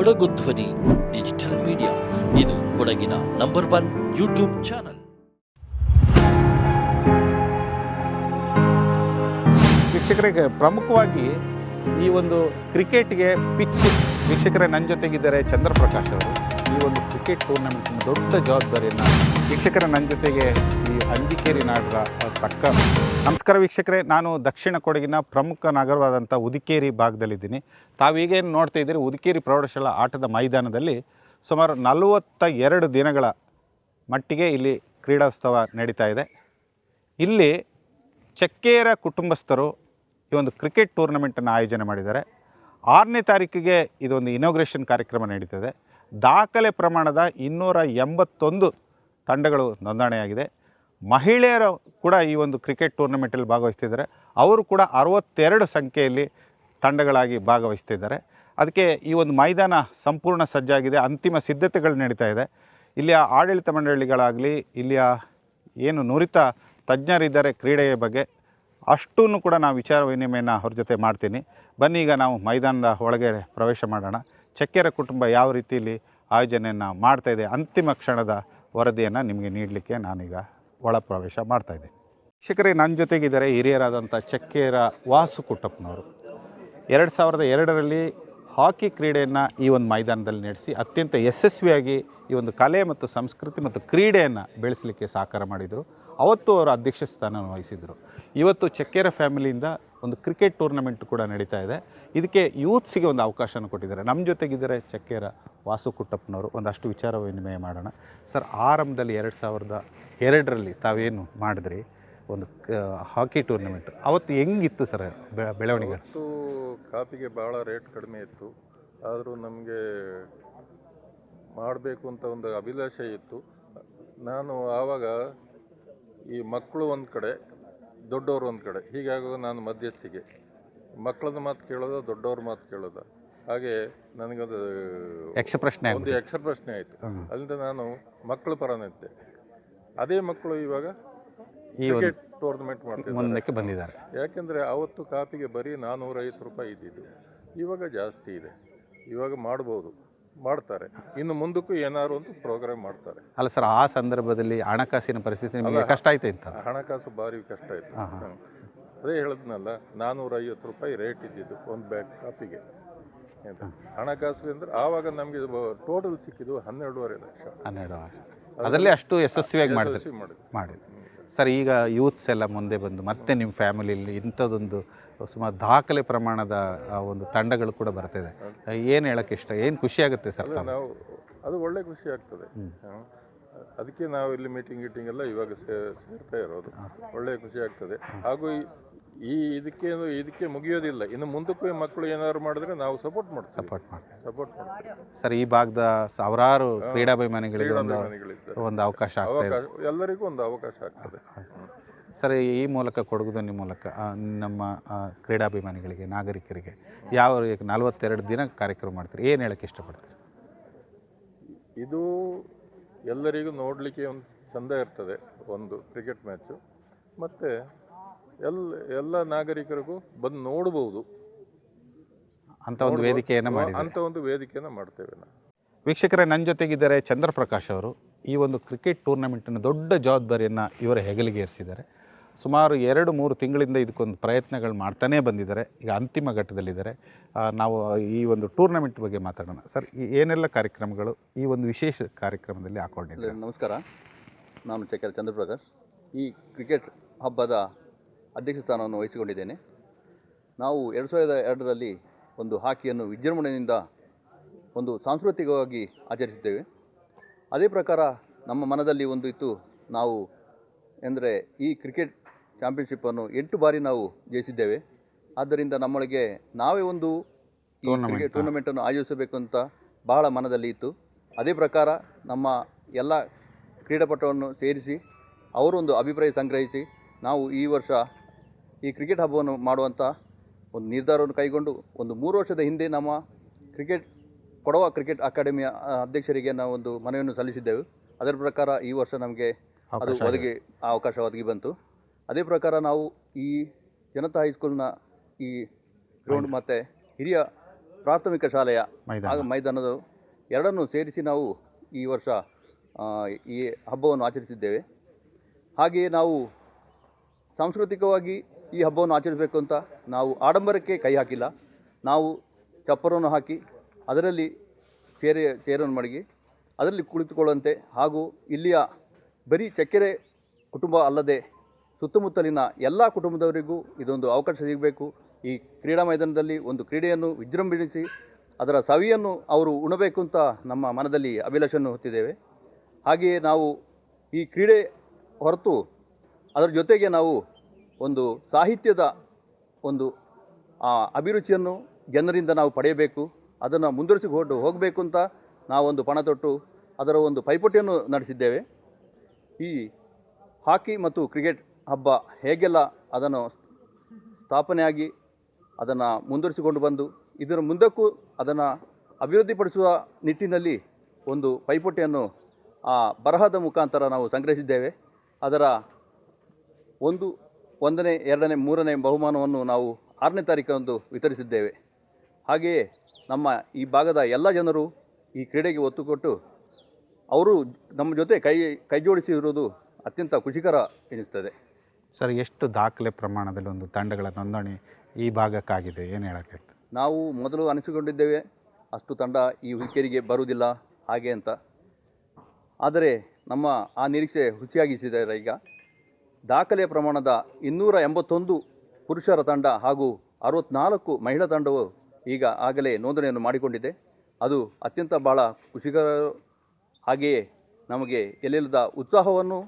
ಕೊಡಗು ಧ್ವನಿ, digital media. ಇದು ಕೊಡಗಿನ ನಂಬರ್ ಒನ್ ಯೂಟ್ಯೂಬ್ ಚಾನಲ್. ವೀಕ್ಷಕರಿಗೆ ಪ್ರಮುಖವಾಗಿ ಈ ಒಂದು ಕ್ರಿಕೆಟ್ಗೆ ಪಿಚ್ ವೀಕ್ಷಕರೇ ನನ್ನ ಜೊತೆಗಿದ್ದಾರೆ ಚಂದ್ರಪ್ರಕಾಶ್ ಅವರು. ಈ ಒಂದು ಕ್ರಿಕೆಟ್ ಟೂರ್ನಮೆಂಟ್ನ ದೊಡ್ಡ ಜವಾಬ್ದಾರಿಯನ್ನು ವೀಕ್ಷಕರ ನನ್ನ ಜೊತೆಗೆ ಅಂಜಿಕೇರಿ ನಾಡರ ತಕ್ಕ. ನಮಸ್ಕಾರ ವೀಕ್ಷಕರೇ, ನಾನು ದಕ್ಷಿಣ ಕೊಡಗಿನ ಪ್ರಮುಖ ನಗರವಾದಂಥ ಉದಿಕೇರಿ ಭಾಗದಲ್ಲಿದ್ದೀನಿ. ತಾವೀಗೇನು ನೋಡ್ತಾ ಇದ್ದೀರಿ, ಉದಿಕೇರಿ ಪ್ರೌಢಶಾಲಾ ಆಟದ ಮೈದಾನದಲ್ಲಿ ಸುಮಾರು ನಲವತ್ತ ಎರಡು ದಿನಗಳ ಮಟ್ಟಿಗೆ ಇಲ್ಲಿ ಕ್ರೀಡೋತ್ಸವ ನಡೀತಾ ಇದೆ. ಇಲ್ಲಿ ಚಕ್ಕೇರ ಕುಟುಂಬಸ್ಥರು ಈ ಒಂದು ಕ್ರಿಕೆಟ್ ಟೂರ್ನಮೆಂಟನ್ನು ಆಯೋಜನೆ ಮಾಡಿದ್ದಾರೆ. ಆರನೇ ತಾರೀಕಿಗೆ ಇದೊಂದು ಇನಾಗ್ರೇಷನ್ ಕಾರ್ಯಕ್ರಮ ನಡೀತದೆ. ದಾಖಲೆ ಪ್ರಮಾಣದ ಇನ್ನೂರ ಎಂಬತ್ತೊಂದು ತಂಡಗಳು ನೋಂದಣಿಯಾಗಿದೆ. ಮಹಿಳೆಯರು ಕೂಡ ಈ ಒಂದು ಕ್ರಿಕೆಟ್ ಟೂರ್ನಮೆಂಟಲ್ಲಿ ಭಾಗವಹಿಸ್ತಿದ್ದಾರೆ. ಅವರು ಕೂಡ ಅರವತ್ತೆರಡು ಸಂಖ್ಯೆಯಲ್ಲಿ ತಂಡಗಳಾಗಿ ಭಾಗವಹಿಸ್ತಿದ್ದಾರೆ. ಅದಕ್ಕೆ ಈ ಒಂದು ಮೈದಾನ ಸಂಪೂರ್ಣ ಸಜ್ಜಾಗಿದೆ. ಅಂತಿಮ ಸಿದ್ಧತೆಗಳು ನಡೀತಾ ಇದೆ. ಇಲ್ಲಿಯ ಆಡಳಿತ ಮಂಡಳಿಗಳಾಗಲಿ, ಇಲ್ಲಿಯ ಏನು ನುರಿತ ತಜ್ಞರಿದ್ದಾರೆ ಕ್ರೀಡೆಯ ಬಗ್ಗೆ ಅಷ್ಟೂ ಕೂಡ ನಾವು ವಿಚಾರ ವಿನಿಮಯನ ಅವ್ರ ಜೊತೆ ಮಾಡ್ತೀನಿ. ಬನ್ನಿ, ಈಗ ನಾವು ಮೈದಾನದ ಒಳಗೆ ಪ್ರವೇಶ ಮಾಡೋಣ. ಚಕ್ಕೆರ ಕುಟುಂಬ ಯಾವ ರೀತಿಯಲ್ಲಿ ಆಯೋಜನೆಯನ್ನು ಮಾಡ್ತಾಯಿದೆ ಅಂತಿಮ ಕ್ಷಣದ ವರದಿಯನ್ನು ನಿಮಗೆ ನೀಡಲಿಕ್ಕೆ ನಾನೀಗ ಒಳ ಪ್ರವೇಶ ಮಾಡ್ತಾ ಇದೆ. ಶಿಕ್ಷಕರೇ ನನ್ನ ಜೊತೆಗಿದ್ದಾರೆ ಹಿರಿಯರಾದಂಥ ಚಕ್ಕೇರ ವಾಸು ಕುಟ್ಟಪ್ಪನವರು ಎರಡು ಸಾವಿರದ ಎರಡರಲ್ಲಿ ಹಾಕಿ ಕ್ರೀಡೆಯನ್ನು ಈ ಒಂದು ಮೈದಾನದಲ್ಲಿ ನಡೆಸಿ ಅತ್ಯಂತ ಯಶಸ್ವಿಯಾಗಿ ಈ ಒಂದು ಕಲೆ ಮತ್ತು ಸಂಸ್ಕೃತಿ ಮತ್ತು ಕ್ರೀಡೆಯನ್ನು ಬೆಳೆಸಲಿಕ್ಕೆ ಸಹಕಾರ ಮಾಡಿದರು. ಅವತ್ತು ಅವರು ಅಧ್ಯಕ್ಷ ಸ್ಥಾನವನ್ನು ವಹಿಸಿದರು. ಇವತ್ತು ಚಕ್ಕೇರ ಫ್ಯಾಮಿಲಿಯಿಂದ ಒಂದು ಕ್ರಿಕೆಟ್ ಟೂರ್ನಮೆಂಟ್ ಕೂಡ ನಡೀತಾ ಇದೆ. ಇದಕ್ಕೆ ಯೂತ್ಸಿಗೆ ಒಂದು ಅವಕಾಶನ ಕೊಟ್ಟಿದ್ದಾರೆ. ನಮ್ಮ ಜೊತೆಗಿದ್ದಾರೆ ಚಕ್ಕೆರ ವಾಸು ಕುಟ್ಟಪ್ಪನವರು ಒಂದಷ್ಟು ವಿಚಾರ ವಿನಿಮಯ ಮಾಡೋಣ. ಸರ್, ಆರಂಭದಲ್ಲಿ ಎರಡು ಸಾವಿರದ ಎರಡರಲ್ಲಿ ತಾವೇನು ಮಾಡಿದ್ರಿ? ಒಂದು ಹಾಕಿ ಟೂರ್ನಮೆಂಟ್. ಅವತ್ತು ಹೆಂಗಿತ್ತು ಸರ್ ಬೆಳವಣಿಗೆ? ಅಷ್ಟು ಕಾಫಿಗೆ ಭಾಳ ರೇಟ್ ಕಡಿಮೆ ಇತ್ತು. ಆದರೂ ನಮಗೆ ಮಾಡಬೇಕು ಅಂತ ಒಂದು ಅಭಿಲಾಷೆ ಇತ್ತು. ನಾನು ಆವಾಗ ಈ ಮಕ್ಕಳು ಒಂದು ಕಡೆ ದೊಡ್ಡವರು ಒಂದು ಕಡೆ. ಹೀಗಾಗುವಾಗ ನಾನು ಮಧ್ಯಸ್ಥಿಗೆ ಮಕ್ಕಳದ ಮಾತು ಕೇಳೋದ ದೊಡ್ಡವ್ರ ಮಾತು ಕೇಳೋದ. ಹಾಗೆ ನನಗೊಂದು ಯಕ್ಷ ಪ್ರಶ್ನೆ ಒಂದು. ಯಕ್ಷ ಪ್ರಶ್ನೆ ಆಯಿತು. ಅಲ್ಲಿಂದ ನಾನು ಮಕ್ಕಳು ಪರ ನಿಂತೆ. ಅದೇ ಮಕ್ಕಳು ಇವಾಗ ಕ್ರಿಕೆಟ್ ಟೂರ್ನಮೆಂಟ್ ಮಾಡ್ತಿದ್ದಾರೆ. ಬಂದಿದ್ದಾರೆ. ಯಾಕೆಂದರೆ ಅವತ್ತು ಕಾಪಿಗೆ ಬರೀ ನಾನ್ನೂರೈವತ್ತು ರೂಪಾಯಿ ಇದ್ದಿದ್ದು. ಇವಾಗ ಜಾಸ್ತಿ ಇದೆ. ಇವಾಗ ಮಾಡ್ಬೋದು. ಮಾಡ್ತಾರೆ. ಇನ್ನು ಮುಂದಕ್ಕೂ ಏನಾದ್ರು ಒಂದು ಪ್ರೋಗ್ರಾಮ್ ಮಾಡ್ತಾರೆ. ಅಲ್ಲ ಸರ್ ಆ ಸಂದರ್ಭದಲ್ಲಿ ಹಣಕಾಸಿನ ಪರಿಸ್ಥಿತಿ ನಿಮಗೆ ಕಷ್ಟ ಆಯ್ತು ಅಂತ ಹಣಕಾಸು ಭಾರಿ ಕಷ್ಟ. ಹ್ಮ್. ಅದೇ ಹೇಳಿದ್ನಲ್ಲ ನಾನ್ನೂರೈವತ್ತು ರೂಪಾಯಿ ರೇಟ್ ಇದ್ದಿದ್ದು ಒಂದು ಬ್ಯಾಗ್ ಕಾಪಿಗೆ. ಆಯ್ತಾ? ಹಣಕಾಸು ಅಂದ್ರೆ ಆವಾಗ ನಮಗೆ ಟೋಟಲ್ ಸಿಕ್ಕಿದ್ದು ಹನ್ನೆರಡೂವರೆ ಲಕ್ಷ. ಹನ್ನೆರಡು ಅದರಲ್ಲಿ ಅಷ್ಟು ಯಶಸ್ವಿಯಾಗಿ ಮಾಡಿದ್ರು. ಮಾಡಿ ಮಾಡಿದ್ರು. ಸರ್ ಈಗ ಯೂತ್ಸ್ ಎಲ್ಲ ಮುಂದೆ ಬಂದು ಮತ್ತೆ ನಿಮ್ಮ ಫ್ಯಾಮಿಲಿಯಲ್ಲಿ ಇಂಥದ್ದೊಂದು ಸುಮಾರು ದಾಖಲೆ ಪ್ರಮಾಣದ ಒಂದು ತಂಡಗಳು ಕೂಡ ಬರ್ತಿದೆ. ಏನು ಹೇಳಕ್ಕೆ ಇಷ್ಟ? ಏನು ಖುಷಿ ಆಗುತ್ತೆ ಸರ್ ನಾವು ಅದು ಒಳ್ಳೆ ಖುಷಿ ಆಗ್ತದೆ. ಅದಕ್ಕೆ ನಾವು ಇಲ್ಲಿ ಮೀಟಿಂಗ್ ಗೀಟಿಂಗ್ ಎಲ್ಲ ಇವಾಗ ಸೇರ್ತಾ ಇರೋದು. ಒಳ್ಳೆ ಖುಷಿ ಆಗ್ತದೆ. ಹಾಗೂ ಈ- ಇದಕ್ಕೆ ಇದಕ್ಕೆ ಮುಗಿಯೋದಿಲ್ಲ. ಇನ್ನು ಮುಂದಕ್ಕೂ ಮಕ್ಕಳು ಏನಾದ್ರು ಮಾಡಿದ್ರೆ ನಾವು ಸಪೋರ್ಟ್ ಮಾಡ್ತೀವಿ. ಸಪೋರ್ಟ್ ಮಾಡ್ತೀವಿ. ಸಪೋರ್ಟ್ ಮಾಡ್ತೀವಿ. ಸರ್ ಈ ಭಾಗದ ಸಾವಿರಾರು ಕ್ರೀಡಾಭಿಮಾನಿಗಳಿಗೆ ಒಂದು ಒಂದು ಅವಕಾಶ ಅವಕಾಶ ಎಲ್ಲರಿಗೂ ಒಂದು ಅವಕಾಶ ಆಗ್ತದೆ. ಸರ್ ಈ ಮೂಲಕ ಕೊಡಗುದನಿ ಮೂಲಕ ನಮ್ಮ ಕ್ರೀಡಾಭಿಮಾನಿಗಳಿಗೆ ನಾಗರಿಕರಿಗೆ ಯಾವ ನಲವತ್ತೆರಡು ದಿನ ಕಾರ್ಯಕ್ರಮ ಮಾಡ್ತೀರಿ? ಏನು ಹೇಳಕ್ಕೆ ಇಷ್ಟಪಡ್ತೀರಿ? ಇದು ಎಲ್ಲರಿಗೂ ನೋಡಲಿಕ್ಕೆ ಒಂದು ಚಂದ ಇರ್ತದೆ ಒಂದು ಕ್ರಿಕೆಟ್ ಮ್ಯಾಚು. ಮತ್ತು ಎಲ್ ಎಲ್ಲ ನಾಗರಿಕರಿಗೂ ಬಂದು ನೋಡಬಹುದು ಅಂತ ಒಂದು ವೇದಿಕೆಯನ್ನು ಮಾಡಿ ಅಂತ ಒಂದು ವೇದಿಕೆಯನ್ನು ಮಾಡ್ತೇವೆ ನಾವು. ವೀಕ್ಷಕರೇ ನನ್ನ ಜೊತೆಗಿದ್ದಾರೆ ಚಂದ್ರಪ್ರಕಾಶ್ ಅವರು. ಈ ಒಂದು ಕ್ರಿಕೆಟ್ ಟೂರ್ನಮೆಂಟನ್ನು ದೊಡ್ಡ ಜವಾಬ್ದಾರಿಯನ್ನು ಇವರ ಹೆಗಲಿಗೆ ಏರಿಸಿದ್ದಾರೆ. ಸುಮಾರು ಎರಡು ಮೂರು ತಿಂಗಳಿಂದ ಇದಕ್ಕೊಂದು ಪ್ರಯತ್ನಗಳು ಮಾಡ್ತಾನೇ ಬಂದಿದ್ದಾರೆ. ಈಗ ಅಂತಿಮ ಘಟ್ಟದಲ್ಲಿದ್ದಾರೆ. ನಾವು ಈ ಒಂದು ಟೂರ್ನಮೆಂಟ್ ಬಗ್ಗೆ ಮಾತಾಡೋಣ. ಸರ್ ಈ ಏನೆಲ್ಲ ಕಾರ್ಯಕ್ರಮಗಳು ಈ ಒಂದು ವಿಶೇಷ ಕಾರ್ಯಕ್ರಮದಲ್ಲಿ ಹಾಕೊಂಡಿದ್ದಾರೆ ನಮಸ್ಕಾರ. ನಾನು ಚಕ್ರ ಚಂದ್ರಪ್ರಕಾಶ್. ಈ ಕ್ರಿಕೆಟ್ ಹಬ್ಬದ ಅಧ್ಯಕ್ಷ ಸ್ಥಾನವನ್ನು ವಹಿಸಿಕೊಂಡಿದ್ದೇನೆ. ನಾವು ಎರಡು ಸಾವಿರದ ಎರಡರಲ್ಲಿ ಒಂದು ಹಾಕಿಯನ್ನು ವಿಜೃಂಭಣೆಯಿಂದ ಒಂದು ಸಾಂಸ್ಕೃತಿಕವಾಗಿ ಆಚರಿಸಿದ್ದೇವೆ. ಅದೇ ಪ್ರಕಾರ ನಮ್ಮ ಮನದಲ್ಲಿ ಒಂದು ಇತ್ತು ನಾವು ಎಂದರೆ ಈ ಕ್ರಿಕೆಟ್ ಚಾಂಪಿಯನ್ಶಿಪ್ಪನ್ನು ಎಂಟು ಬಾರಿ ನಾವು ಜಯಿಸಿದ್ದೇವೆ. ಆದ್ದರಿಂದ ನಮ್ಮೊಳಗೆ ನಾವೇ ಒಂದು ಕ್ರಿಕೆಟ್ ಟೂರ್ನಮೆಂಟನ್ನು ಆಯೋಜಿಸಬೇಕು ಅಂತ ಬಹಳ ಮನದಲ್ಲಿ ಇತ್ತು. ಅದೇ ಪ್ರಕಾರ ನಮ್ಮ ಎಲ್ಲ ಕ್ರೀಡಾಪಟುವನ್ನು ಸೇರಿಸಿ ಅವರೊಂದು ಅಭಿಪ್ರಾಯ ಸಂಗ್ರಹಿಸಿ ನಾವು ಈ ವರ್ಷ ಈ ಕ್ರಿಕೆಟ್ ಹಬ್ಬವನ್ನು ಮಾಡುವಂಥ ಒಂದು ನಿರ್ಧಾರವನ್ನು ಕೈಗೊಂಡು ಒಂದು ಮೂರು ವರ್ಷದ ಹಿಂದೆ ನಮ್ಮ ಕ್ರಿಕೆಟ್ ಕೊಡವ ಕ್ರಿಕೆಟ್ ಅಕಾಡೆಮಿಯ ಅಧ್ಯಕ್ಷರಿಗೆ ನಾವು ಒಂದು ಮನವಿಯನ್ನು ಸಲ್ಲಿಸಿದ್ದೆವು. ಅದರ ಪ್ರಕಾರ ಈ ವರ್ಷ ನಮಗೆ ಅದು ಅವಕಾಶ ಒದಗಿ ಅವಕಾಶ ಒದಗಿ ಬಂತು. ಅದೇ ಪ್ರಕಾರ ನಾವು ಈ ಜನತಾ ಹೈಸ್ಕೂಲ್ನ ಈ ಗ್ರೌಂಡ್ ಮತ್ತು ಹಿರಿಯ ಪ್ರಾಥಮಿಕ ಶಾಲೆಯ ಮೈದಾನ. ಮೈದಾನದ ಎರಡನ್ನು ಸೇರಿಸಿ ನಾವು ಈ ವರ್ಷ ಈ ಹಬ್ಬವನ್ನು ಆಚರಿಸಿದ್ದೇವೆ. ಹಾಗೆಯೇ ನಾವು ಸಾಂಸ್ಕೃತಿಕವಾಗಿ ಈ ಹಬ್ಬವನ್ನು ಆಚರಿಸಬೇಕು ಅಂತ ನಾವು ಆಡಂಬರಕ್ಕೆ ಕೈ ಹಾಕಿಲ್ಲ. ನಾವು ಚಪ್ಪರವನ್ನು ಹಾಕಿ ಅದರಲ್ಲಿ ಚೇರೆ ಚೇರನ್ನು ಮಡಗಿ ಅದರಲ್ಲಿ ಕುಳಿತುಕೊಳ್ಳುವಂತೆ ಹಾಗೂ ಇಲ್ಲಿಯ ಬರೀ ಚಕ್ಕೆರೆ ಕುಟುಂಬ ಅಲ್ಲದೆ ಸುತ್ತಮುತ್ತಲಿನ ಎಲ್ಲ ಕುಟುಂಬದವರಿಗೂ ಇದೊಂದು ಅವಕಾಶ ಸಿಗಬೇಕು. ಈ ಕ್ರೀಡಾ ಮೈದಾನದಲ್ಲಿ ಒಂದು ಕ್ರೀಡೆಯನ್ನು ವಿಜೃಂಭಿಸಿ ಅದರ ಸವಿಯನ್ನು ಅವರು ಉಣಬೇಕು ಅಂತ ನಮ್ಮ ಮನದಲ್ಲಿ ಅಭಿಲಾಷನ್ನು ಹೊತ್ತಿದ್ದೇವೆ. ಹಾಗೆಯೇ ನಾವು ಈ ಕ್ರೀಡೆ ಹೊರತು ಅದರ ಜೊತೆಗೆ ನಾವು ಒಂದು ಸಾಹಿತ್ಯದ ಒಂದು ಅಭಿರುಚಿಯನ್ನು ಜನರಿಂದ ನಾವು ಪಡೆಯಬೇಕು, ಅದನ್ನು ಮುಂದುವರಿಸಿಕೊಂಡು ಹೋಗಬೇಕು ಅಂತ ನಾವೊಂದು ಪಣ ತೊಟ್ಟು ಅದರ ಒಂದು ಪೈಪೋಟಿಯನ್ನು ನಡೆಸಿದ್ದೇವೆ. ಈ ಹಾಕಿ ಮತ್ತು ಕ್ರಿಕೆಟ್ ಹಬ್ಬ ಹೇಗೆಲ್ಲ ಅದನ್ನು ಸ್ಥಾಪನೆಯಾಗಿ ಅದನ್ನು ಮುಂದುವರಿಸಿಕೊಂಡು ಬಂದು, ಇದರ ಮುಂದಕ್ಕೂ ಅದನ್ನು ಅಭಿವೃದ್ಧಿಪಡಿಸುವ ನಿಟ್ಟಿನಲ್ಲಿ ಒಂದು ಪೈಪೋಟಿಯನ್ನು ಆ ಬರಹದ ಮುಖಾಂತರ ನಾವು ಸಂಗ್ರಹಿಸಿದ್ದೇವೆ. ಅದರ ಒಂದು ಒಂದನೇ ಎರಡನೇ ಮೂರನೇ ಬಹುಮಾನವನ್ನು ನಾವು ಆರನೇ ತಾರೀಕಂದು ವಿತರಿಸಿದ್ದೇವೆ. ಹಾಗೆಯೇ ನಮ್ಮ ಈ ಭಾಗದ ಎಲ್ಲ ಜನರು ಈ ಕ್ರೀಡೆಗೆ ಒತ್ತು ಕೊಟ್ಟು ಅವರು ನಮ್ಮ ಜೊತೆ ಕೈ ಕೈ ಜೋಡಿಸಿರುವುದು ಅತ್ಯಂತ ಖುಷಿಕರ ಎನಿಸ್ತದೆ ಸರ್ ಎಷ್ಟು ದಾಖಲೆ ಪ್ರಮಾಣದಲ್ಲಿ ಒಂದು ತಂಡಗಳ ನೋಂದಣಿ ಈ ಭಾಗಕ್ಕಾಗಿದೆ? ಏನು ಹೇಳೋಕ್ಕೆ ನಾವು ಮೊದಲು ಅನಿಸಿಕೊಂಡಿದ್ದೇವೆ ಅಷ್ಟು ತಂಡ ಈ ಹುಲಿಕೇರಿಗೆ ಬರುವುದಿಲ್ಲ ಹಾಗೆ ಅಂತ. ಆದರೆ ನಮ್ಮ ಆ ನಿರೀಕ್ಷೆ ಹುಸಿಯಾಗಿಸಿದ್ದಾರೆ ಈಗ. ದಾಖಲೆಯ ಪ್ರಮಾಣದ ಇನ್ನೂರ ಎಂಬತ್ತೊಂದು ಪುರುಷರ ತಂಡ ಹಾಗೂ ಅರವತ್ನಾಲ್ಕು ಮಹಿಳಾ ತಂಡವು ಈಗ ಆಗಲೇ ನೋಂದಣಿಯನ್ನು ಮಾಡಿಕೊಂಡಿದೆ. ಅದು ಅತ್ಯಂತ ಭಾಳ ಖುಷಿಕರ ಹಾಗೆಯೇ ನಮಗೆ ಎಲ್ಲೆಲ್ಲದ ಉತ್ಸಾಹವನ್ನು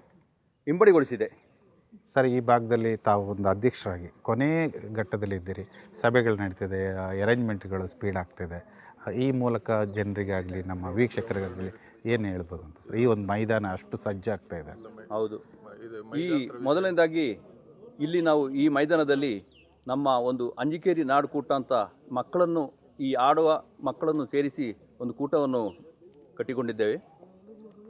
ಇಂಬಡಿಗೊಳಿಸಿದೆ ಸರ್ ಈ ಭಾಗದಲ್ಲಿ ತಾವು ಒಂದು ಅಧ್ಯಕ್ಷರಾಗಿ ಕೊನೆ ಘಟ್ಟದಲ್ಲಿ ಇದ್ದೀರಿ. ಸಭೆಗಳು ನಡೀತಿದೆ ಅರೇಂಜ್ಮೆಂಟ್ಗಳು ಸ್ಪೀಡ್ ಆಗ್ತಿದೆ. ಈ ಮೂಲಕ ಜನರಿಗಾಗಲಿ ನಮ್ಮ ವೀಕ್ಷಕರಿಗಾಗಲಿ ಏನು ಹೇಳ್ಬೋದು ಅಂತ ಸರ್? ಈ ಒಂದು ಮೈದಾನ ಅಷ್ಟು ಸಜ್ಜಾಗ್ತಾ ಇದೆ. ಹೌದು. ಈ ಮೊದಲನೇದಾಗಿ ಇಲ್ಲಿ ನಾವು ಈ ಮೈದಾನದಲ್ಲಿ ನಮ್ಮ ಒಂದು ಅಂಜಿಕೇರಿ ನಾಡು ಕೂಟ ಅಂತ ಮಕ್ಕಳನ್ನು ಈ ಆಡುವ ಮಕ್ಕಳನ್ನು ಸೇರಿಸಿ ಒಂದು ಕೂಟವನ್ನು ಕಟ್ಟಿಕೊಂಡಿದ್ದೇವೆ.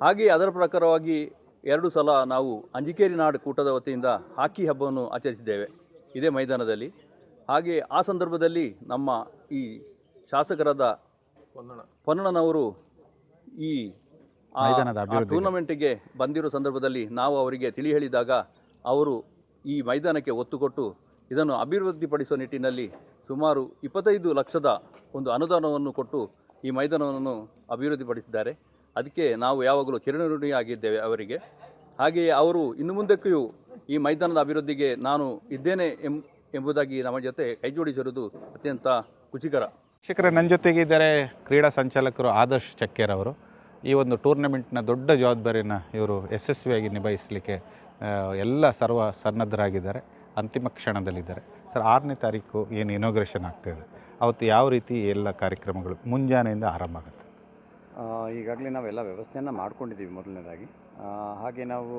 ಹಾಗೆಯೇ ಅದರ ಪ್ರಕಾರವಾಗಿ ಎರಡು ಸಲ ನಾವು ಅಂಜಿಕೇರಿ ನಾಡು ಕೂಟದ ವತಿಯಿಂದ ಹಾಕಿ ಹಬ್ಬವನ್ನು ಆಚರಿಸಿದ್ದೇವೆ ಇದೇ ಮೈದಾನದಲ್ಲಿ. ಹಾಗೆ ಆ ಸಂದರ್ಭದಲ್ಲಿ ನಮ್ಮ ಈ ಶಾಸಕರಾದ ಪೊನ್ನಣ್ಣನವರು ಈ ಟೂರ್ನಮೆಂಟಿಗೆ ಬಂದಿರೋ ಸಂದರ್ಭದಲ್ಲಿ ನಾವು ಅವರಿಗೆ ತಿಳಿ ಹೇಳಿದಾಗ ಅವರು ಈ ಮೈದಾನಕ್ಕೆ ಒತ್ತು ಕೊಟ್ಟು ಇದನ್ನು ಅಭಿವೃದ್ಧಿಪಡಿಸುವ ನಿಟ್ಟಿನಲ್ಲಿ ಸುಮಾರು ಇಪ್ಪತ್ತೈದು ಲಕ್ಷದ ಒಂದು ಅನುದಾನವನ್ನು ಕೊಟ್ಟು ಈ ಮೈದಾನವನ್ನು ಅಭಿವೃದ್ಧಿಪಡಿಸಿದ್ದಾರೆ. ಅದಕ್ಕೆ ನಾವು ಯಾವಾಗಲೂ ಚಿರಣಿಯಾಗಿದ್ದೇವೆ ಅವರಿಗೆ. ಹಾಗೆಯೇ ಅವರು ಇನ್ನು ಮುಂದಕ್ಕೂ ಈ ಮೈದಾನದ ಅಭಿವೃದ್ಧಿಗೆ ನಾನು ಇದ್ದೇನೆ ಎಂ ಎಂಬುದಾಗಿ ನಮ್ಮ ಜೊತೆ ಕೈಜೋಡಿಸಿರುವುದು ಅತ್ಯಂತ ಖುಷಿಕರ ಶಿಕ್ಷಕರೇ ನನ್ನ ಜೊತೆಗಿದ್ದಾರೆ ಕ್ರೀಡಾ ಸಂಚಾಲಕರು ಆದರ್ಶ್ ಚಕ್ಕೇರವರು ಅವರು. ಈ ಒಂದು ಟೂರ್ನಮೆಂಟ್ನ ದೊಡ್ಡ ಜವಾಬ್ದಾರಿನ ಇವರು ಯಶಸ್ವಿಯಾಗಿ ನಿಭಾಯಿಸಲಿಕ್ಕೆ ಎಲ್ಲ ಸರ್ವ ಸನ್ನದ್ಧರಾಗಿದ್ದಾರೆ. ಅಂತಿಮ ಕ್ಷಣದಲ್ಲಿದ್ದಾರೆ. ಸರ್, ಆರನೇ ತಾರೀಕು ಏನು ಇನಾಗ್ರೇಷನ್ ಆಗ್ತಾಯಿದೆ ಅವತ್ತು ಯಾವ ರೀತಿ ಎಲ್ಲ ಕಾರ್ಯಕ್ರಮಗಳು ಮುಂಜಾನೆಯಿಂದ ಆರಂಭ ಆಗುತ್ತೆ? ಈಗಾಗಲೇ ನಾವೆಲ್ಲ ವ್ಯವಸ್ಥೆಯನ್ನು ಮಾಡ್ಕೊಂಡಿದ್ದೀವಿ ಮೊದಲನೇದಾಗಿ. ಹಾಗೆ ನಾವು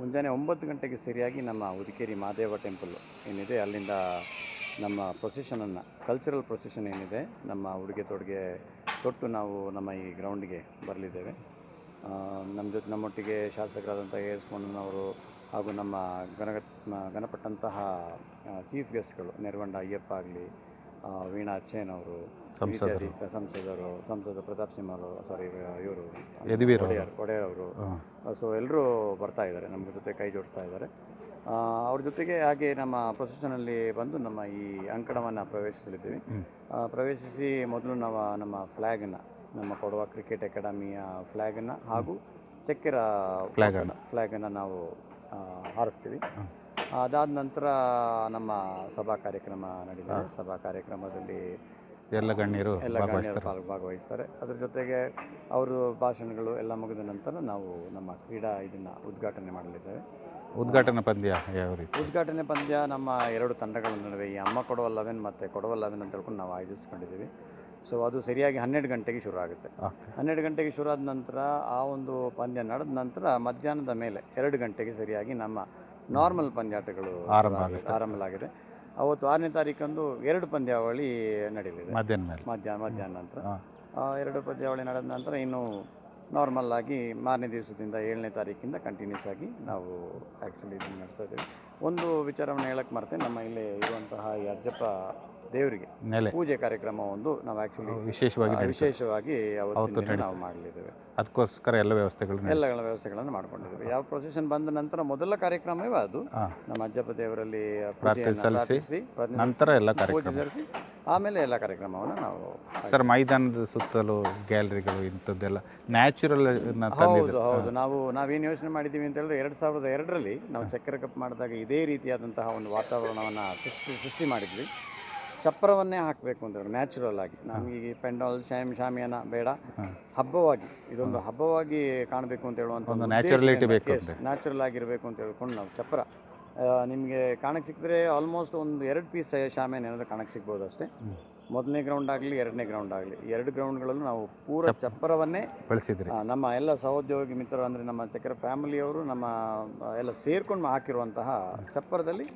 ಮುಂಜಾನೆ ಒಂಬತ್ತು ಗಂಟೆಗೆ ಸರಿಯಾಗಿ ನಮ್ಮ ಉದಿಕೇರಿ ಮಹಾದೇವ ಟೆಂಪಲ್ ಏನಿದೆ, ಅಲ್ಲಿಂದ ನಮ್ಮ ಪ್ರೊಸೆಷನನ್ನು ಕಲ್ಚರಲ್ ಪ್ರೊಸೆಷನ್ ಏನಿದೆ, ನಮ್ಮ ಉಡುಗೆ ತೊಡುಗೆ ತೊಟ್ಟು ನಾವು ನಮ್ಮ ಈ ಗ್ರೌಂಡಿಗೆ ಬರಲಿದ್ದೇವೆ. ನಮ್ಮ ಜೊತೆ ನಮ್ಮೊಟ್ಟಿಗೆ ಶಾಸಕರಾದಂಥ ಎ ಎಸ್ ಮಣ್ಣನವರು ಹಾಗೂ ನಮ್ಮ ಗಣಗತ್ ಗಣಪಟ್ಟಂತಹ ಚೀಫ್ ಗೆಸ್ಟ್ಗಳು ನೆರವಂಡ ಅಯ್ಯಪ್ಪ ಆಗಲಿ ವೀಣಾ ಅಚ್ಚೇನ್ ಅವರು ಸಂಸದರು. ಸಂಸದ ಪ್ರತಾಪ್ ಸಿಂಹ ಅವರು ಸಾರಿ ಇವರು. ಒಡೆಯರ್ ಒಡೆಯರ್ ಅವರು. ಸೊ ಎಲ್ಲರೂ ಬರ್ತಾ ಇದ್ದಾರೆ ನಮ್ಮ ಜೊತೆ ಕೈ ಜೋಡಿಸ್ತಾ ಇದ್ದಾರೆ. ಅವ್ರ ಜೊತೆಗೆ ಹಾಗೆ ನಮ್ಮ ಪ್ರೊಸೆಷನಲ್ಲಿ ಬಂದು ನಮ್ಮ ಈ ಅಂಕಣವನ್ನು ಪ್ರವೇಶಿಸಲಿದ್ದೀವಿ. ಪ್ರವೇಶಿಸಿ ಮೊದಲು ನಾವು ನಮ್ಮ ಫ್ಲ್ಯಾಗನ್ನು ನಮ್ಮ ಕೊಡುವ ಕ್ರಿಕೆಟ್ ಅಕಾಡೆಮಿಯ ಫ್ಲ್ಯಾಗನ್ನು ಹಾಗೂ ಚಕ್ಕೆರ ಫ್ಲ್ಯಾಗನ್ನು. ಫ್ಲ್ಯಾಗನ್ನು ನಾವು ಹಾರಿಸ್ತೀವಿ. ಅದಾದ ನಂತರ ನಮ್ಮ ಸಭಾ ಕಾರ್ಯಕ್ರಮ ನಡೀತದೆ. ಸಭಾ ಕಾರ್ಯಕ್ರಮದಲ್ಲಿ ಎಲ್ಲ ಗಣ್ಯರು ಎಲ್ಲ ಗಣ್ಯರು ಭಾಗವಹಿಸ್ತಾರೆ. ಅದ್ರ ಜೊತೆಗೆ ಅವರು ಭಾಷಣಗಳು ಎಲ್ಲ ಮುಗಿದ ನಂತರ ನಾವು ನಮ್ಮ ಕ್ರೀಡಾ ಇದನ್ನು ಉದ್ಘಾಟನೆ ಮಾಡಲಿದ್ದೇವೆ. ಉದ್ಘಾಟನಾ ಪಂದ್ಯ ಯಾವ ರೀತಿ? ಉದ್ಘಾಟನೆ ಪಂದ್ಯ ನಮ್ಮ ಎರಡು ತಂಡಗಳ ನಡುವೆ. ಈ ಅಮ್ಮ ಕೊಡುವ ಲೆವೆನ್ ಮತ್ತು ಕೊಡುವ ಲವೆನ್ ಅಂತ ಹೇಳ್ಕೊಂಡು ನಾವು ಆಯೋಜಿಸ್ಕೊಂಡಿದ್ದೀವಿ. ಸೊ ಅದು ಸರಿಯಾಗಿ ಹನ್ನೆರಡು ಗಂಟೆಗೆ ಶುರು ಆಗುತ್ತೆ. ಹನ್ನೆರಡು ಗಂಟೆಗೆ ಶುರು ಆದ ನಂತರ ಆ ಒಂದು ಪಂದ್ಯ ನಡೆದ ನಂತರ ಮಧ್ಯಾಹ್ನದ ಮೇಲೆ ಎರಡು ಗಂಟೆಗೆ ಸರಿಯಾಗಿ ನಮ್ಮ ನಾರ್ಮಲ್ ಪಂದ್ಯಾಟಗಳು ಆರಂಭ ಆಗಿದೆ. ಅವತ್ತು ಆರನೇ ತಾರೀಕಂದು ಎರಡು ಪಂದ್ಯಾವಳಿ ನಡೀಲಿದೆ ಮಧ್ಯಾಹ್ನ ಮಧ್ಯಾಹ್ನ ಮಧ್ಯಾಹ್ನ ನಂತರ. ಆ, ಎರಡು ಪಂದ್ಯಾವಳಿ ನಡೆದ ನಂತರ ಇನ್ನು ನಾರ್ಮಲ್ ಆಗಿ ಮಾರನೇ ದಿವಸದಿಂದ ಏಳನೇ ತಾರೀಕಿಂದ ಕಂಟಿನ್ಯೂಸ್ ಆಗಿ ನಾವು ಆ್ಯಕ್ಚುಲಿ ಇದನ್ನು ನಡೆಸ್ತಾ ಇದ್ದೀವಿ. ಒಂದು ವಿಚಾರವನ್ನು ಹೇಳಕ್ಕೆ ಮರೆತೆ, ನಮ್ಮ ಇಲ್ಲಿ ಇರುವಂತಹ ಈ ಅಜ್ಜಪ್ಪ ದೇವರಿಗೆ ನೆಲೆ. ಪೂಜೆ ಕಾರ್ಯಕ್ರಮ ಒಂದು ನಾವು ಆಕ್ಚುಲಿ ವಿಶೇಷವಾಗಿ ವಿಶೇಷವಾಗಿ ಅವತ್ತು. ನಾವು ಮಾಡಲಿದ್ದೇವೆ. ಅದಕ್ಕೋಸ್ಕರ ಎಲ್ಲ ವ್ಯವಸ್ಥೆಗಳು ಎಲ್ಲ ವ್ಯವಸ್ಥೆಗಳನ್ನು ಮಾಡ್ಕೊಂಡಿದ್ದೇವೆ. ಯಾವ ಪ್ರೊಸೆಷನ್ ಬಂದ ನಂತರ ಮೊದಲ ಕಾರ್ಯಕ್ರಮವೇ ಅದು. ನಮ್ಮ ಅಜ್ಜಪ್ಪ ದೇವರಲ್ಲಿ ಪ್ರಾರ್ಥನೆ ಸಲ್ಲಿಸಿ, ನಂತರ ಎಲ್ಲ ಪೂಜೆ ಸಲ್ಲಿಸಿ ಆಮೇಲೆ ಎಲ್ಲ ಕಾರ್ಯಕ್ರಮವನ್ನು ನಾವು ಸರ್ ಮೈದಾನದ ಸುತ್ತಲೂ ಗ್ಯಾಲರಿಗಳು ಇಂಥದ್ದೆಲ್ಲ ನ್ಯಾಚುರಲ್ ಹೌದು ಹೌದು. ನಾವು ನಾವೇನು ಯೋಚನೆ ಮಾಡಿದ್ದೀವಿ ಅಂತ ಹೇಳಿದ್ರೆ ಎರಡು ಸಾವಿರದ ಎರಡರಲ್ಲಿ ನಾವು ಚಕ್ರ ಕಪ್ ಮಾಡಿದಾಗ ಇದೇ ರೀತಿಯಾದಂತಹ ಒಂದು ವಾತಾವರಣವನ್ನು ಸೃಷ್ಟಿ ಸೃಷ್ಟಿ ಮಾಡಿದ್ವಿ. ಚಪ್ಪರವನ್ನೇ ಹಾಕಬೇಕು ಅಂತ ಹೇಳಿ ನ್ಯಾಚುರಲ್ ಆಗಿ. ನಮಗೆ ಈ ಪೆಂಡಾಲ್ ಶಾಮ್ ಶಾಮಿಯಾನ ಬೇಡ. ಹಬ್ಬವಾಗಿ ಇದೊಂದು ಹಬ್ಬವಾಗಿ ಕಾಣಬೇಕು ಅಂತ ಹೇಳುವಂಥ ಒಂದು ನ್ಯಾಚುರಲಿಟಿ ಬೇಕು ನ್ಯಾಚುರಲ್ ಆಗಿರಬೇಕು ಅಂತ ಹೇಳ್ಕೊಂಡು ನಾವು ಚಪ್ಪರ ನಿಮಗೆ ಕಾಣಕ್ಕೆ ಸಿಕ್ಕಿದ್ರೆ ಆಲ್ಮೋಸ್ಟ್ ಒಂದು ಎರಡು ಪೀಸ್ ಶಾಮಿಯಾನ ಏನಾದರೂ ಕಾಣಕ್ಕೆ ಸಿಗ್ಬೋದು ಅಷ್ಟೇ. ಮೊದಲನೇ ಗ್ರೌಂಡ್ ಆಗಲಿ ಎರಡನೇ ಗ್ರೌಂಡ್ ಆಗಲಿ ಎರಡು ಗ್ರೌಂಡ್ಗಳಲ್ಲೂ ನಾವು ಪೂರ ಚಪ್ಪರವನ್ನೇ ಬೆಳೆಸಿದ್ರೆ. ನಮ್ಮ ಎಲ್ಲ ಸಹೋದ್ಯೋಗಿ ಮಿತ್ರರು ಅಂದರೆ ನಮ್ಮ ಚಕ್ರ ಫ್ಯಾಮಿಲಿಯವರು ನಮ್ಮ ಎಲ್ಲ ಸೇರ್ಕೊಂಡು ಹಾಕಿರುವಂತಹ ಚಪ್ಪರದಲ್ಲಿ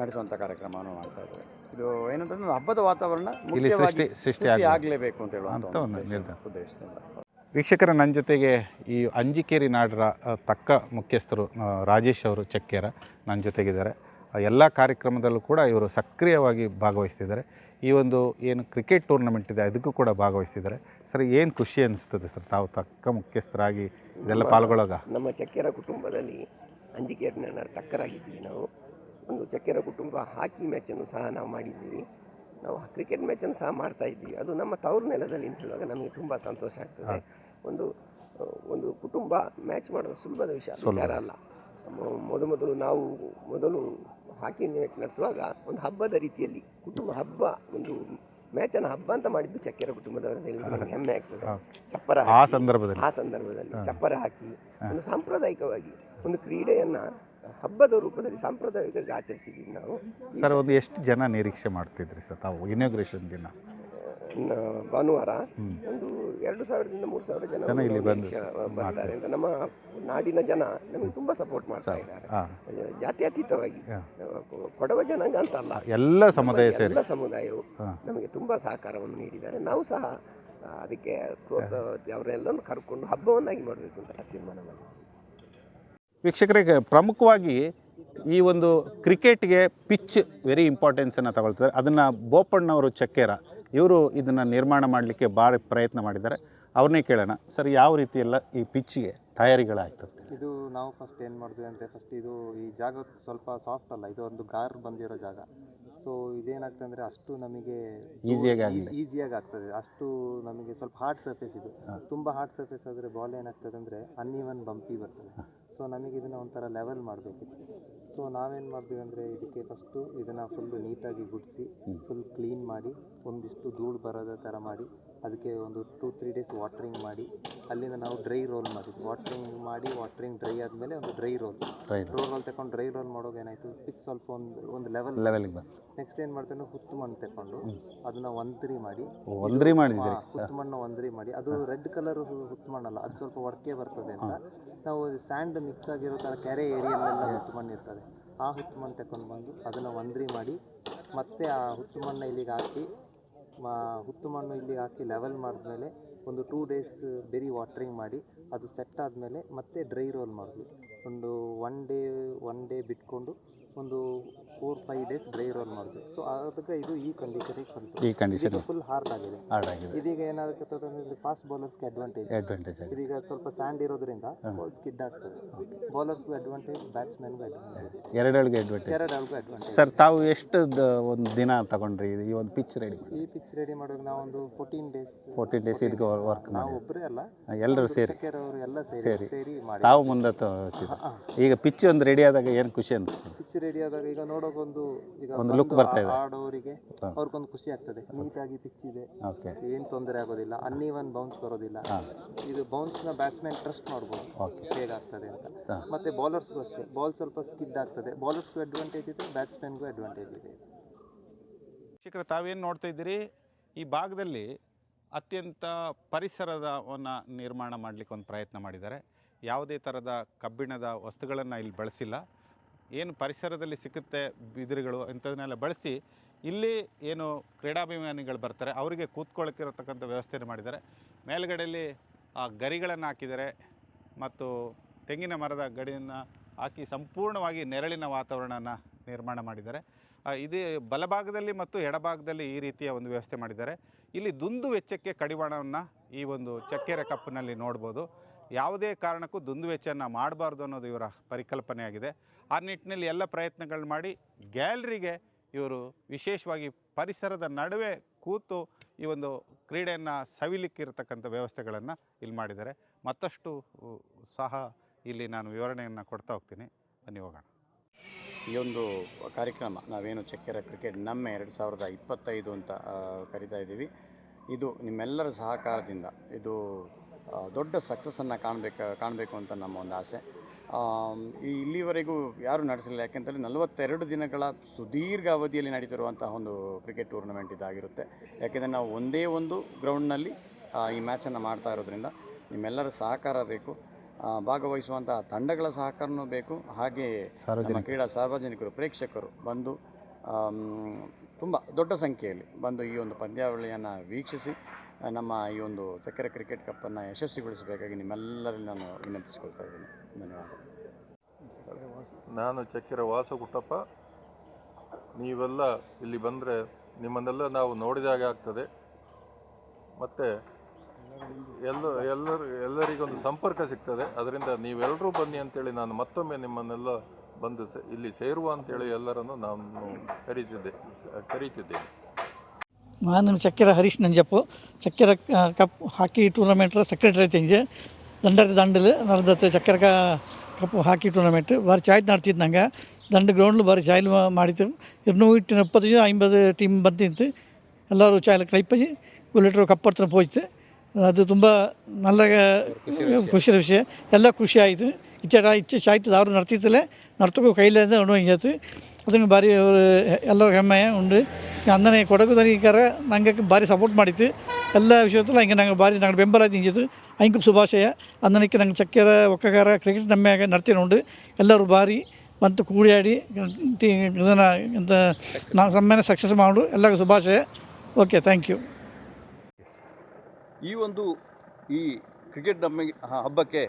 ನಡೆಸುವಂಥ ಕಾರ್ಯಕ್ರಮವನ್ನು ಮಾಡ್ತಾ ಇದ್ದೇವೆ. ಇದು ಏನಂತಂದ್ರೆ ಒಂದು ಹಬ್ಬದ ವಾತಾವರಣ ಇಲ್ಲಿ ಮುಖ್ಯವಾಗಿ ಸೃಷ್ಟಿ ಸೃಷ್ಟಿ ಸೃಷ್ಟಿ ಆಗಲಿ ಆಗಲೇಬೇಕು ಅಂತ ಹೇಳುವಂಥ ಉದ್ದೇಶದಿಂದ. ವೀಕ್ಷಕರ ನನ್ನ ಜೊತೆಗೆ ಈ ಅಂಜಿಕೇರಿ ನಾಡರ ತಕ್ಕ ಮುಖ್ಯಸ್ಥರು ರಾಜೇಶ್ ಅವರು ಚಕ್ಕೇರ ನನ್ನ ಜೊತೆಗಿದ್ದಾರೆ. ಎಲ್ಲ ಕಾರ್ಯಕ್ರಮದಲ್ಲೂ ಕೂಡ ಇವರು ಸಕ್ರಿಯವಾಗಿ ಭಾಗವಹಿಸ್ತಿದ್ದಾರೆ. ಈ ಒಂದು ಏನು ಕ್ರಿಕೆಟ್ ಟೂರ್ನಮೆಂಟ್ ಇದೆ ಅದಕ್ಕೂ ಕೂಡ ಭಾಗವಹಿಸ್ತಿದ್ದಾರೆ. ಸರ್ ಏನು ಖುಷಿ ಅನಿಸ್ತದೆ ಸರ್ ತಾವು ತಕ್ಕ ಮುಖ್ಯಸ್ಥರಾಗಿ ಇದೆಲ್ಲ ಪಾಲ್ಗೊಳ್ಳೋಗ? ನಮ್ಮ ಚಕ್ಕೇರ ಕುಟುಂಬದಲ್ಲಿ ಅಂಜಿಕೇರಿನ ತಕ್ಕರಾಗಿದ್ದೀವಿ ನಾವು. ಒಂದು ಚಕ್ಕೆರ ಕುಟುಂಬ ಹಾಕಿ ಮ್ಯಾಚನ್ನು ಸಹ ನಾವು ಮಾಡಿದ್ದೀವಿ. ನಾವು ಕ್ರಿಕೆಟ್ ಮ್ಯಾಚನ್ನು ಸಹ ಮಾಡ್ತಾ ಇದ್ದೀವಿ. ಅದು ನಮ್ಮ ತವರು ನೆಲದಲ್ಲಿ ಅಂತ ಹೇಳುವಾಗ ನಮಗೆ ತುಂಬ ಸಂತೋಷ ಆಗ್ತದೆ. ಒಂದು ಒಂದು ಕುಟುಂಬ ಮ್ಯಾಚ್ ಮಾಡೋದು ಸುಲಭದ ವಿಷಯ. ವಿಚಾರ ಅಲ್ಲ. ಮೊ- ಮೊದಲು ಮೊದಲು ನಾವು ಮೊದಲು ಹಾಕಿ ಮ್ಯಾಚ್ ನಡೆಸುವಾಗ ಒಂದು ಹಬ್ಬದ ರೀತಿಯಲ್ಲಿ ಕುಟುಂಬ ಹಬ್ಬ ಒಂದು ಮ್ಯಾಚನ್ನು ಹಬ್ಬ ಅಂತ ಮಾಡಿದ್ದು ಚಕ್ಕೆರ ಕುಟುಂಬದವರಲ್ಲಿ ಹೇಳಿದ್ರೆ ಹೆಮ್ಮೆ ಆಗ್ತದೆ. ಚಪ್ಪರ ಆ ಸಂದರ್ಭದಲ್ಲಿ. ಆ ಸಂದರ್ಭದಲ್ಲಿ ಚಪ್ಪರ ಹಾಕಿ ಒಂದು ಸಾಂಪ್ರದಾಯಿಕವಾಗಿ ಒಂದು ಕ್ರೀಡೆಯನ್ನ ಹಬ್ಬದ ರೂಪದಲ್ಲಿ ಸಾಂಪ್ರದಾಯಿಕವಾಗಿ ಆಚರಿಸಿದ್ದೀವಿ ನಾವು. ಸರ್ ಒಂದು ಎಷ್ಟು ಜನ ನಿರೀಕ್ಷೆ ಮಾಡ್ತಿದ್ರಿ ಸರ್? ತಾವು ಇನಾಗ್ರೇಷನ್ ದಿನ. ಇನ್ನು ಭಾನುವಾರ ಒಂದು ಎರಡು ಸಾವಿರದಿಂದ ಮೂರು ಸಾವಿರ ಜನ ಇಲ್ಲಿ ಬರ್ತಾರೆ ಅಂತ. ನಮ್ಮ ನಾಡಿನ ಜನ ನಮಗೆ ತುಂಬಾ ಸಪೋರ್ಟ್ ಮಾಡ್ತಾ ಇದ್ದಾರೆ. ಜಾತ್ಯತೀತವಾಗಿ. ಕೊಡವ ಜನಾಂಗ ಅಂತ ಅಲ್ಲ. ಎಲ್ಲ ಸಮುದಾಯ ಎಲ್ಲ ಸಮುದಾಯವು ನಮಗೆ ತುಂಬಾ ಸಹಕಾರವನ್ನು ನೀಡಿದ್ದಾರೆ. ನಾವು ಸಹ ಅದಕ್ಕೆ ಪ್ರೋತ್ಸಾಹ ಕರ್ಕೊಂಡು ಹಬ್ಬವನ್ನಾಗಿ ಮಾಡಬೇಕು ಅಂತ ತೀರ್ಮಾನ ಮಾಡಿದ್ದೀವಿ. ವೀಕ್ಷಕರಿಗೆ ಪ್ರಮುಖವಾಗಿ ಈ ಒಂದು ಕ್ರಿಕೆಟ್ಗೆ ಪಿಚ್ ವೆರಿ ಇಂಪಾರ್ಟೆನ್ಸನ್ನು ತಗೊಳ್ತಾರೆ ಅದನ್ನು ಬೋಪಣ್ಣವರು ಚಕ್ಕೇರ ಇವರು ಇದನ್ನು ನಿರ್ಮಾಣ ಮಾಡಲಿಕ್ಕೆ ಭಾಳ ಪ್ರಯತ್ನ ಮಾಡಿದ್ದಾರೆ. ಅವ್ರನ್ನೇ ಕೇಳೋಣ ಸರ್ ಯಾವ ರೀತಿ ಎಲ್ಲ ಈ ಪಿಚ್ಗೆ ತಯಾರಿಗಳಾಗ್ತದೆ ಇದು ನಾವು ಫಸ್ಟ್ ಏನು ಮಾಡಿದ್ವಿ ಅಂದರೆ ಫಸ್ಟ್ ಇದು ಈ ಜಾಗ ಸ್ವಲ್ಪ ಸಾಫ್ಟ್ ಅಲ್ಲ ಇದು ಒಂದು ಗಾರ್ ಬಂದಿರೋ ಜಾಗ. ಸೊ ಇದೇನಾಗ್ತದೆ ಅಂದರೆ ಅಷ್ಟು ನಮಗೆ ಈಸಿಯಾಗಿ. ಈಸಿಯಾಗಿ ಆಗ್ತದೆ. ಅಷ್ಟು ನಮಗೆ ಸ್ವಲ್ಪ ಹಾರ್ಡ್ ಸರ್ಫೇಸ್ ಇದು. ತುಂಬ ಹಾರ್ಡ್ ಸರ್ಫೇಸ್ ಆದರೆ ಬಾಲ್ ಏನಾಗ್ತದೆ ಅಂದರೆ ಅನ್ಇವನ್ ಬಂಪಿ ಬರ್ತದೆ. ಸೊ ನಮಗೆ ಇದನ್ನು ಒಂಥರ ಲೆವೆಲ್ ಮಾಡಬೇಕಿತ್ತು. ಸೊ ನಾವೇನು ಮಾಡ್ತೀವಿ ಅಂದರೆ ಇದಕ್ಕೆ ಫಸ್ಟು ಇದನ್ನು ಫುಲ್ಲು ನೀಟಾಗಿ ಗುಡಿಸಿ ಫುಲ್ ಕ್ಲೀನ್ ಮಾಡಿ ಒಂದಿಷ್ಟು ಧೂಳು ಬರೋದ ಥರ ಮಾಡಿ ಅದಕ್ಕೆ ಒಂದು ಟೂ ತ್ರೀ ಡೇಸ್ ವಾಟ್ರಿಂಗ್ ಮಾಡಿ ಅಲ್ಲಿಂದ ನಾವು ಡ್ರೈ ರೋಲ್ ಮಾಡಿದ್ವಿ. ವಾಟ್ರಿಂಗ್ ಮಾಡಿ ವಾಟ್ರಿಂಗ್ ಡ್ರೈ ಆದಮೇಲೆ ಒಂದು ಡ್ರೈ ರೋಲ್ ಡ್ರೈ ರೋಲ್ ತಗೊಂಡು ಡ್ರೈ ರೋಲ್ ಮಾಡೋದು ಏನಾಯಿತು? ಪಿಕ್ ಸ್ವಲ್ಪ ಒಂದು ಒಂದು ಲೆವೆಲ್ ಲೆವೆಲ್ಗೆ ನೆಕ್ಸ್ಟ್ ಏನು ಮಾಡ್ತೇನೆ ಹುತ್ತು ಮಣ್ಣು ತಗೊಂಡು ಅದನ್ನ ಒಂದ್ರಿ ಮಾಡಿ. ಒಂದ್ರಿ ಮಾಡಿ ಹುತ್ತು ಮಣ್ಣು ಒಂದ್ರಿ ಮಾಡಿ. ಅದು ರೆಡ್ ಕಲರ್ ಹುತ್ತು ಮಣ್ಣಲ್ಲ ಅದು ಸ್ವಲ್ಪ ಒಡಕೆ ಬರ್ತದೆ ಅಂತ. ನಾವು ಸ್ಯಾಂಡ್ ಮಿಕ್ಸ್ ಆಗಿರೋ ಥರ ಕೆರೆ ಏರಿಯಲ್ಲೆಲ್ಲ ಹುತ್ತು ಮಣ್ಣು ಇರ್ತದೆ. ಆ ಹುತ್ತು ಮಣ್ಣು ತಗೊಂಡು ಬಂದು ಅದನ್ನು ಒಂದ್ರಿ ಮಾಡಿ ಮತ್ತೆ ಆ ಹುತ್ತು ಮಣ್ಣು ಇಲ್ಲಿಗೆ ಹಾಕಿ ಮ- ಹುತ್ತು ಮಣ್ಣು ಇಲ್ಲಿ ಹಾಕಿ ಲೆವೆಲ್ ಮಾಡಿದ್ಮೇಲೆ ಒಂದು ಟೂ ಡೇಸ್ ಬೆರಿ ವಾಟ್ರಿಂಗ್ ಮಾಡಿ, ಅದು ಸೆಟ್ ಆದಮೇಲೆ ಮತ್ತೆ ಡ್ರೈ ರೋಲ್ ಮಾಡಿದ್ವಿ. ಒಂದು ಒನ್ ಡೇ ಒನ್ ಡೇ ಬಿಟ್ಕೊಂಡು ಒಂದು four five days dry roll ಮಾಡಿದ್ವಿ ಸೊ ಅದಕ್ಕೆ ಇದು ಈ ಕಂಡೀಷನಿಗೆ ಬಂತು. ಈ ಕಂಡೀಷನ್ ಫುಲ್ ಹಾರ್ಡ್ ಆಗಿದೆ. ಹಾರ್ಡ್ ಆಗಿದೆ ಇದೀಗ ಏನಾಗುತ್ತೆ ಇಲ್ಲಿ ಫಾಸ್ಟ್ ಬೌಲರ್ಸ್ಗೆ ಅಡ್ವಾಂಟೇಜ್ ಅಡ್ವಾಂಟೇಜ್ ಇದೀಗ ಸ್ವಲ್ಪ ಸ್ಯಾಂಡ್ ಇರೋದ್ರಿಂದ ಬಾಲ್ ಸ್ಕಿಡ್ ಆಗ್ತದೆ. ಬೌಲರ್ಸ್ಗೂ ಅಡ್ವಾಂಟೇಜ್ ಬ್ಯಾಟ್ಸ್ಮನ್ಗೂ ಅಡ್ವಾಂಟೇಜ್ ಎರಡೇಳಿಗೆ ಅಡ್ವಾಂಟೇಜ್ ಎರಡು ಅಡ್ವಾಂಟೇಜ್ ಸರ್ ತಾವು ಎಷ್ಟು ಒಂದು ದಿನ ತಗೊಂಡ್ರಿ ಈ ಒಂದು ಪಿಚ್ ರೆಡಿ ಈ ಪಿಚ್ ರೆಡಿ ಮಾಡಿದಾಗ ನಾವು ಒಂದು ಫೋರ್ಟೀನ್ ಡೇಸ್ ಫೋರ್ಟೀನ್ ಡೇಸ್ ಇದಕ್ಕೆ ವರ್ಕ್ ನಾವು ಒಬ್ಬರೇ ಅಲ್ಲ. ಎಲ್ಲರೂ ಸೇರಿ. ಅವರು ಎಲ್ಲ ಸೇರಿ. ಸೇರಿ. ಮಾಡಿ. ತಾವು ಮುಂದೆ ಈಗ ಪಿಚ್ ಒಂದು ರೆಡಿ ಆದಾಗ ಏನು ಖುಷಿ ಅನಿಸ್ತದೆ ಪಿಚ್ ರೆಡಿ ಆದಾಗ ಈಗ ಈಗ ಒಂದು look ಬರ್ತಾ ಇದೆ. ಆಡೋರಿಗೆ ಅವ್ರಿಗೊಂದು ಖುಷಿ ಆಗ್ತದೆ. ನೀಟಾಗಿ ಪಿಚ್ ಇದೆ ಓಕೆ. ಏನು ತೊಂದರೆ ಆಗೋದಿಲ್ಲ. ಅನ್ನೀವನ್ ಬೌನ್ಸ್ ಬರೋದಿಲ್ಲ. ಇದು ಬೌನ್ಸ್ನ ಬ್ಯಾಟ್ಸ್ಮನ್ ಟ್ರಸ್ಟ್ ಮಾಡ್ಬೋದು. ಬೇಗ ಹೇಗಾಗ್ತದೆ ಅಂತ. ಮತ್ತೆ ಬೌಲರ್ಸ್ಗೂ ಅಷ್ಟೇ. ಬಾಲ್ ಸ್ವಲ್ಪ ಸ್ಕಿಡ್ ಆಗ್ತದೆ. ಬೌಲರ್ಸ್ಗೂ ಅಡ್ವಾಂಟೇಜ್ ಇದೆ ಬ್ಯಾಟ್ಸ್ಮನ್ಗೂ ಅಡ್ವಾಂಟೇಜ್ ಇದೆ. ಶಿಖರ ತಾವೇನು ನೋಡ್ತಾ ಇದ್ದೀರಿ? ಈ ಭಾಗದಲ್ಲಿ ಅತ್ಯಂತ ಪರಿಸರದವನ್ನು ನಿರ್ಮಾಣ ಮಾಡಲಿಕ್ಕೆ ಒಂದು ಪ್ರಯತ್ನ ಮಾಡಿದ್ದಾರೆ. ಯಾವುದೇ ಥರದ ಕಬ್ಬಿಣದ ವಸ್ತುಗಳನ್ನು ಇಲ್ಲಿ ಬಳಸಿಲ್ಲ. ಏನು ಪರಿಸರದಲ್ಲಿ ಸಿಕ್ಕುತ್ತೆ ಬಿದಿರುಗಳು ಇಂಥದನ್ನೆಲ್ಲ ಬಳಸಿ ಇಲ್ಲಿ ಏನು ಕ್ರೀಡಾಭಿಮಾನಿಗಳು ಬರ್ತಾರೆ, ಅವರಿಗೆ ಕೂತ್ಕೊಳ್ಳೋಕ್ಕಿರತಕ್ಕಂಥ ವ್ಯವಸ್ಥೆಯನ್ನು ಮಾಡಿದ್ದಾರೆ. ಮೇಲ್ಗಡೆಯಲ್ಲಿ ಆ ಗರಿಗಳನ್ನು ಹಾಕಿದ್ದಾರೆ ಮತ್ತು ತೆಂಗಿನ ಮರದ ಗಡಿಯನ್ನು ಹಾಕಿ ಸಂಪೂರ್ಣವಾಗಿ ನೆರಳಿನ ವಾತಾವರಣನ ನಿರ್ಮಾಣ ಮಾಡಿದ್ದಾರೆ. ಇದು ಬಲಭಾಗದಲ್ಲಿ ಮತ್ತು ಎಡಭಾಗದಲ್ಲಿ ಈ ರೀತಿಯ ಒಂದು ವ್ಯವಸ್ಥೆ ಮಾಡಿದ್ದಾರೆ. ಇಲ್ಲಿ ದುಂದು ವೆಚ್ಚಕ್ಕೆ ಕಡಿವಾಣವನ್ನು ಈ ಒಂದು ಚಕ್ಕೆರೆ ಕಪ್ಪಿನಲ್ಲಿ ನೋಡ್ಬೋದು. ಯಾವುದೇ ಕಾರಣಕ್ಕೂ ದುಂದು ವೆಚ್ಚನ ಮಾಡಬಾರ್ದು ಅನ್ನೋದು ಇವರ ಪರಿಕಲ್ಪನೆಯಾಗಿದೆ. ಆ ನಿಟ್ಟಿನಲ್ಲಿ ಎಲ್ಲ ಪ್ರಯತ್ನಗಳು ಮಾಡಿ ಗ್ಯಾಲರಿಗೆ ಇವರು ವಿಶೇಷವಾಗಿ ಪರಿಸರದ ನಡುವೆ ಕೂತು ಈ ಒಂದು ಕ್ರೀಡೆಯನ್ನು ಸವಿಲಿಕ್ಕಿರತಕ್ಕಂಥ ವ್ಯವಸ್ಥೆಗಳನ್ನು ಇಲ್ಲಿ ಮಾಡಿದ್ದಾರೆ. ಮತ್ತಷ್ಟು ಸಹ ಇಲ್ಲಿ ನಾನು ವಿವರಣೆಯನ್ನು ಕೊಡ್ತಾ ಹೋಗ್ತೀನಿ. ಬನ್ನಿ ಹೋಗೋಣ ಈ ಒಂದು ಕಾರ್ಯಕ್ರಮ, ನಾವೇನು ಚಕ್ಕೆರೆ ಕ್ರಿಕೆಟ್ ನಮ್ಮ ಎರಡು ಸಾವಿರದ ಇಪ್ಪತ್ತೈದು ಅಂತ ಕರಿತಾ ಇದ್ದೀವಿ. ಇದು ನಿಮ್ಮೆಲ್ಲರ ಸಹಕಾರದಿಂದ, ಇದು ದೊಡ್ಡ ಸಕ್ಸಸ್ಸನ್ನು ಕಾಣಬೇಕು ಕಾಣಬೇಕು ಅಂತ ನಮ್ಮ ಒಂದು ಆಸೆ. ಈ ಇಲ್ಲಿವರೆಗೂ ಯಾರೂ ನಡೆಸಿಲ್ಲ ಯಾಕೆಂತಂದರೆ ನಲವತ್ತೆರಡು ದಿನಗಳ ಸುದೀರ್ಘ ಅವಧಿಯಲ್ಲಿ ನಡೀತಿರುವಂತಹ ಒಂದು ಕ್ರಿಕೆಟ್ ಟೂರ್ನಮೆಂಟ್ ಇದಾಗಿರುತ್ತೆ. ಯಾಕೆಂದರೆ ನಾವು ಒಂದೇ ಒಂದು ಗ್ರೌಂಡ್ನಲ್ಲಿ ಈ ಮ್ಯಾಚನ್ನು ಮಾಡ್ತಾ ಇರೋದ್ರಿಂದ ನಿಮ್ಮೆಲ್ಲರ ಸಹಕಾರ ಬೇಕು ಭಾಗವಹಿಸುವಂತಹ ತಂಡಗಳ ಸಹಕಾರನೂ ಬೇಕು ಹಾಗೆ ಸಾರ್ವಜನಿಕ ಕ್ರೀಡಾ ಸಾರ್ವಜನಿಕರು ಪ್ರೇಕ್ಷಕರು ಬಂದು ತುಂಬ ದೊಡ್ಡ ಸಂಖ್ಯೆಯಲ್ಲಿ ಬಂದು ಈ ಒಂದು ಪಂದ್ಯಾವಳಿಯನ್ನು ವೀಕ್ಷಿಸಿ ನಮ್ಮ ಈ ಒಂದು ಚಕ್ಕರೆ ಕ್ರಿಕೆಟ್ ಕಪ್ಪನ್ನು ಯಶಸ್ವಿಗೊಳಿಸಬೇಕಾಗಿ ನಿಮ್ಮೆಲ್ಲರಲ್ಲಿ ನಾನು ವಿನಂತಿಸಿಕೊಳ್ತಾ ಇದ್ದೀನಿ. ಧನ್ಯವಾದ ನಾನು ಚಕ್ಕೆರೆ ವಾಸ ಕುಟ್ಟಪ್ಪ ನೀವೆಲ್ಲ ಇಲ್ಲಿ ಬಂದರೆ ನಿಮ್ಮನ್ನೆಲ್ಲ ನಾವು ನೋಡಿದಾಗ ಆಗ್ತದೆ. ಮತ್ತು ಎಲ್ಲ ಎಲ್ಲರೂ ಎಲ್ಲರಿಗೊಂದು ಸಂಪರ್ಕ ಸಿಗ್ತದೆ. ಅದರಿಂದ ನೀವೆಲ್ಲರೂ ಬನ್ನಿ ಅಂತೇಳಿ ನಾನು ಮತ್ತೊಮ್ಮೆ ನಿಮ್ಮನ್ನೆಲ್ಲ ಬಂದು ಇಲ್ಲಿ ಸೇರುವ ಅಂತೇಳಿ ಎಲ್ಲರನ್ನು ನಾನು ಕರೀತಿದ್ದೆ, ಕರೀತಿದ್ದೇನೆ. ನಾನು ಚಕ್ಕೆರ ಹರೀಶ್ ನಂಜಪ್ಪು ಸಕ್ಕರೆ ಕಪ್ ಹಾಕಿ டூர்னமெண்ட்டில் செக்ரட்டரி செஞ்சு ரெண்டாயிரத்தி ரெண்டில் நடந்தது சக்கர ಕಪ್ ಹಾಕಿ ಟೂರ್ನಮೆಂಟ್ ಬಾರಿ ಚಾಯ್ದು ನಂಗೆ ದಂಡ ಗ್ರೌಂಡ್ಲು ಬಾರಿ ಚಾಯ್ಲು ಮಾಡಿತ್ತು இருநூற்றி முப்பத்தஞ்சு ஐம்பது ಟೀಮ್ ಬಂದಿತ್ತು ಎಲ್ಲರೂ ಚಾಯ್ಲು ಕೈಪಿ ಗುಲ್ಲೆಟ್ರು ಕಪ್ ಹತ್ರ ಹೋಯ್ತು ಅದು ತುಂಬ நல்ல ಖುಷಿಯ ವಿಷಯ ಎಲ್ಲ ಖುಷಿ ಆಯಿತು ಇಚ್ಛೆ ಇಚ್ಛೆ ಚಾಯ್ತು ಅವರು ನಡೆತಿದ್ದಲೇ ನರ್ತಕ್ಕೂ ಕೈಲಿಂದ ಅನುಭವಿತ್ತು ಅದನ್ನು ಭಾರಿ ಅವರು ಎಲ್ಲರ ಹೆಮ್ಮೆ ಉಂಡು ಅಂದನೆ ಕೊಡಗು ತನಿಕಾರ ನಂಗೆ ಭಾರಿ ಸಪೋರ್ಟ್ ಮಾಡಿತ್ತು. ಎಲ್ಲ ವಿಷಯದಲ್ಲೂ ಹಿಂಗೆ ನಂಗೆ ಭಾರಿ ನಂಗೆ ಬೆಂಬಲ ತಿಂಗಿತ್ತು ಅಂಕುಪ್ ಶುಭಾಶಯ. ಅಂದನಕ್ಕೆ ನಂಗೆ ಚಕ್ಕೆರ ಒಕ್ಕಗಾರ ಕ್ರಿಕೆಟ್ ನಮ್ಮ ನಡ್ತೀನಿ ಉಂಡು ಎಲ್ಲರೂ ಭಾರಿ ಬಂತು ಕೂಡಿಯಾಡಿ ಇದನ್ನ ಎಂತ ನಾವು ಸಮ್ಮೇನ ಸಕ್ಸಸ್ ಮಾಡು ಎಲ್ಲರಿಗೂ ಶುಭಾಶಯ. ಓಕೆ ಥ್ಯಾಂಕ್ ಯು ಈ ಒಂದು ಈ ಕ್ರಿಕೆಟ್ ನಮ್ಮ ಹಬ್ಬಕ್ಕೆ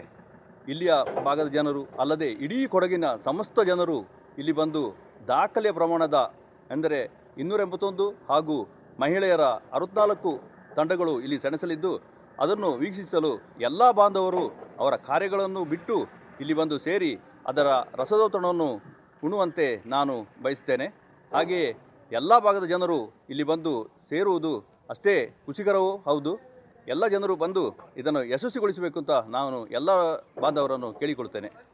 ಇಲ್ಲಿಯ ಭಾಗದ ಜನರು ಅಲ್ಲದೆ ಇಡೀ ಕೊಡಗಿನ ಸಮಸ್ತ ಜನರು ಇಲ್ಲಿ ಬಂದು ದಾಖಲೆ ಪ್ರಮಾಣದ ಎಂದರೆ ಇನ್ನೂರ ಎಂಬತ್ತೊಂದು ಹಾಗೂ ಮಹಿಳೆಯರ ಅರವತ್ನಾಲ್ಕು ತಂಡಗಳು ಇಲ್ಲಿ ಸೆಣಸಲಿದ್ದು, ಅದನ್ನು ವೀಕ್ಷಿಸಲು ಎಲ್ಲ ಬಾಂಧವರು ಅವರ ಕಾರ್ಯಗಳನ್ನು ಬಿಟ್ಟು ಇಲ್ಲಿ ಬಂದು ಸೇರಿ ಅದರ ರಸದೋತಣವನ್ನು ಉಣುವಂತೆ ನಾನು ಬಯಸ್ತೇನೆ ಹಾಗೆಯೇ ಎಲ್ಲ ಭಾಗದ ಜನರು ಇಲ್ಲಿ ಬಂದು ಸೇರುವುದು ಅಷ್ಟೇ ಖುಷಿಕರವೂ? ಹೌದು. ಎಲ್ಲ ಜನರು ಬಂದು ಇದನ್ನು ಯಶಸ್ವಿಗೊಳಿಸಬೇಕು ಅಂತ ನಾನು ಎಲ್ಲ ಬಾಂಧವರನ್ನು ಕೇಳಿಕೊಳ್ತೇನೆ